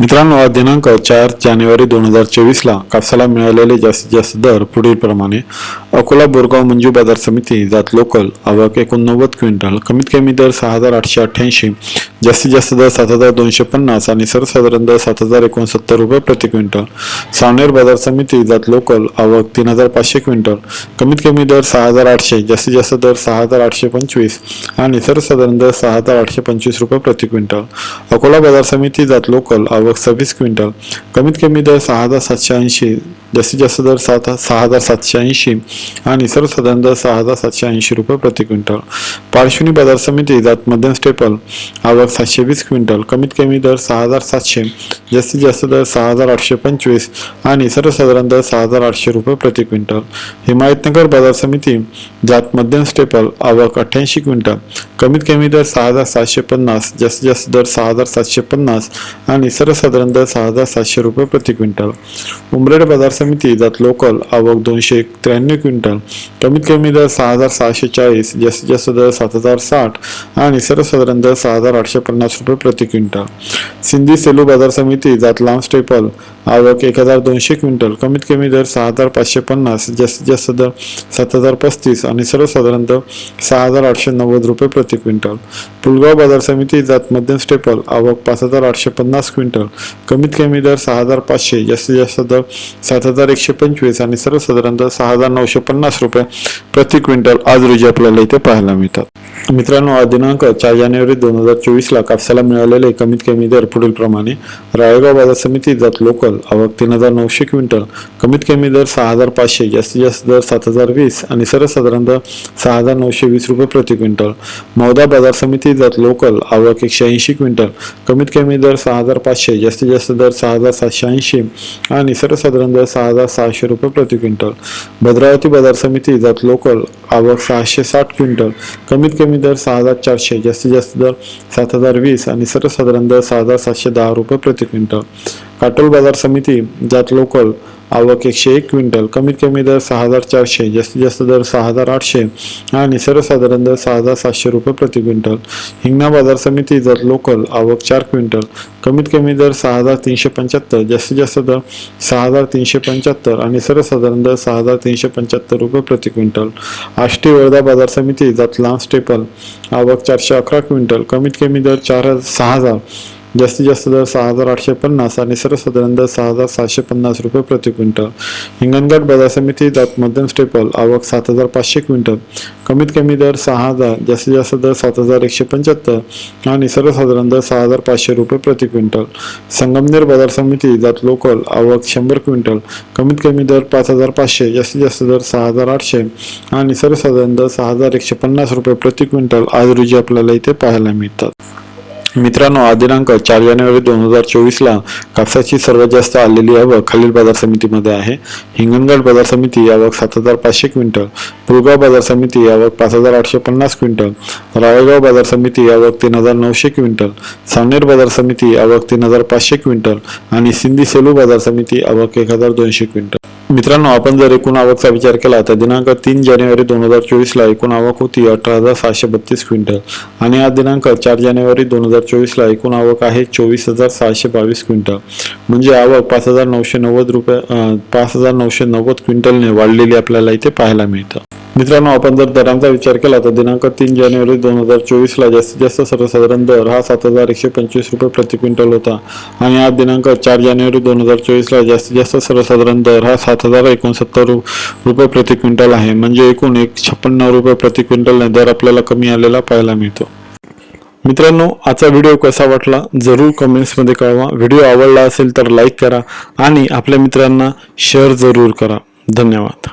मित्रांनो आज दिनांक चार जानेवारी दोन हजार चोवीसला कापसाला मिळालेले जास्तीत जास्त दर पुढीलप्रमाणे. अकोला बोरगाव मंजू बाजार समिती जात लोकल आवक एकोणनव्वद क्विंटल कमीत कमी दर सहा हजार आठशे अठ्ठ्याऐंशी जास्तीत जास्त दर सात हजार दोनशे पन्नास आणि सर्वसाधारण दर सात हजार एकोणसत्तर रुपये प्रति क्विंटल. सावनेर बाजार समिती जात लोकल आवक तीन हजार पाचशे क्विंटल कमीत कमी दर सहा हजार आठशे जास्तीत जास्त दर सहा हजार आठशे पंचवीस आणि सर्वसाधारण दर सहा हजार आठशे पंचवीस रुपये प्रति क्विंटल. अकोला बाजार समिती जात लोकल आवक सव्वीस क्विंटल. कमीत कमी दर सहा हजार सातशे ऐंशी जास्तीत जास्त दर सात सहा हजार सातशे ऐंशी आणि सर्वसाधारण दर सहा हजार सातशे ऐंशी रुपये प्रति क्विंटल. पार्श्वनी बाजार समिती जात मध्यम स्टेपल आवक सातशे वीस क्विंटल कमीत कमी दर सहा हजार सातशे जास्तीत जास्त दर सहा हजार आठशे पंचवीस आणि सर्वसाधारण दर सहा हजार आठशे रुपये प्रति क्विंटल. हिमायतनगर बाजार समिती जात मध्यम स्टेपल आवक अठ्ठ्याऐंशी क्विंटल कमीत कमी दर सहा हजार सातशे पन्नास जास्तीत जास्त दर सहा हजार सातशे पन्नास आणि सर्वसाधारण दर सहा हजार सातशे रुपये प्रति क्विंटल. उमरेड बाजार समिती जात लोकल आवक दोनशे त्र्याण्णव क्विंटल कमीत कमी दर सहा हजार सहाशे चाळीस जास्तीत जास्त दर सात हजार साठ आणि सर्वसाधारण दर सहा हजार आठशे पन्नास रुपये प्रति क्विंटल. सिंधी सेलू बाजार समिती जात लांब स्टेपल आवक एक हजार दोनशे क्विंटल कमीत कमी दर सहा हजार पाचशे पन्नास जास्तीत जास्त दर सात हजार पस्तीस आणि सर्वसाधारण दर सहा हजार आठशे नव्वद रुपये प्रति क्विंटल. पुलगाव बाजार समिती जात मध्यम स्टेपल आवक पाच हजार आठशे पन्नास क्विंटल कमीत कमी दर सहा हजार पाचशे जास्तीत जास्त दर सात हजार एकशे पंचवीस आणि सर्वसाधारणतः सहा हजार नऊशे पन्नास रुपये प्रति क्विंटल आज रोजी आपल्याला इथे पाहायला मिळतात. मित्रांनो आज दिनांक चार जानेवारी दोन हजार चोवीसला कापसाला मिळालेले कमीत कमी दर पुढील प्रमाणे राळेगाव बाजार समिती जात लोकल आवक तीन हजार नऊशे क्विंटल कमीत कमी दर सहा हजार पाचशे जास्तीत जास्त दर सात हजार वीस आणि सर्वसाधारणतः दर सहा हजार नऊशे वीस रुपये प्रति क्विंटल. मौदा बाजार समिती जात लोकल आवक एकशे ऐंशी क्विंटल कमीत कमी दर सहा हजार पाचशे जास्तीत जास्त दर सहा हजार सातशे ऐंशी आणि सर्वसाधारण दर सहा हजार सहाशे रुपये प्रति क्विंटल. भद्रावती बाजार समिती जात लोकल आवक सहाशे साठ क्विंटल. कमीत कमी दर सहा हजार चारशे जास्तीत जास्त दर सात हजार वीस आणि सर्वसाधारण दर सहा हजार सातशे दहा रुपये प्रति क्विंटल. काटोल बाजार समिती जात लोकल आवक एकशे एक क्विंटल कमीत कमी दर सहा हजार चारशे जास्तीत जास्त दर सहा हजार आठशे आणि सर्वसाधारण दर सहा हजार सातशे रुपये प्रति क्विंटल. हिंगणा बाजार समिती दर लोकल आवक चार क्विंटल कमीत कमी दर सहा हजार तीनशे पंच्याहत्तर जास्तीत जास्त दर सहा हजार तीनशे पंच्याहत्तर आणि सर्वसाधारण दर सहा हजार तीनशे पंच्याहत्तर रुपये प्रति क्विंटल. आष्टी वर्धा बाजार समिती जात लांब स्टेपल आवक चारशे अकरा क्विंटल कमीत कमी दर चार सहा हजार जास्तीत जास्त दर सहा हजार आठशे पन्नास आणि सर्वसाधारण दर सहा हजार सहाशे पन्नास रुपये प्रति क्विंटल. हिंगणघाट बाजार समिती जात मध्यम स्टेपल आवक सात हजार पाचशे क्विंटल. कमीत कमी दर सहा हजार जास्तीत जास्त दर सात हजार एकशे पंच्याहत्तर आणि सर्वसाधारण दर सहा हजार पाचशे रुपये प्रति क्विंटल. संगमनेर बाजार समिती जात लोकल आवक शंभर क्विंटल. कमीत कमी दर पाच हजार पाचशे जास्तीत जास्त दर सहा हजार आठशे आणि सर्वसाधारण दर सहा हजार एकशे पन्नास रुपये प्रति क्विंटल. आज रोजी आपल्याला इथे पाहायला मिळतात. मित्रांनो आज दिनांक चार जानेवारी दोन हजार चोवीसला कापसाची सर्वात जास्त आलेली आवक खालील बाजार समितीमध्ये आहे. हिंगणघाट बाजार समिती आवक सात हजार पाचशे क्विंटल पुलगाव बाजार समिती आवक पाच हजार आठशे पन्नास क्विंटल राळेगाव बाजार समिती आवक तीन हजार नऊशे क्विंटल सावनेर बाजार समिती आवक तीन हजार पाचशे क्विंटल आणि सिंधी सेलू बाजार समिती आवक एक हजार दोनशे क्विंटल. मित्रांनो आपण जर एकूण आवकचा विचार केला तर दिनांक तीन जानेवारी दोन हजार चोवीसला एकूण आवक होती अठरा हजार सहाशे बत्तीस क्विंटल. आणि आज दिनांक चार जानेवारी दोन हजार चोवीसला एकूण आवक आहे चोवीस हजार सहाशे बावीस क्विंटल. म्हणजे आवक पाच हजार नऊशे नव्वद रुपये पाच हजार नऊशे नव्वद क्विंटलने वाढलेली आपल्याला इथे पाहायला मिळतं. मित्रांनो आपण जर दरांचा विचार केला तर दिनांक तीन जानेवारी दोन हजार चोवीसला जास्तीत जास्त सर्वसाधारण दर हा सात हजार एकशे पंचवीस रुपये प्रति क्विंटल होता. आणि आज दिनांक चार जानेवारी दोन हजार चोवीसला जास्तीत जास्त सर्वसाधारण दर हा सात हजार एकोणसत्तर रुपये प्रति क्विंटल आहे. म्हणजे एकूण एक छप्पन्न रुपये प्रति क्विंटलने दर आपल्याला कमी आलेला पाहायला मिळतो. मित्रांनो आजचा व्हिडिओ कसा वाटला जरूर कमेंट्समध्ये कळवा. व्हिडिओ आवडला असेल तर लाईक करा आणि आपल्या मित्रांना शेअर जरूर करा. धन्यवाद.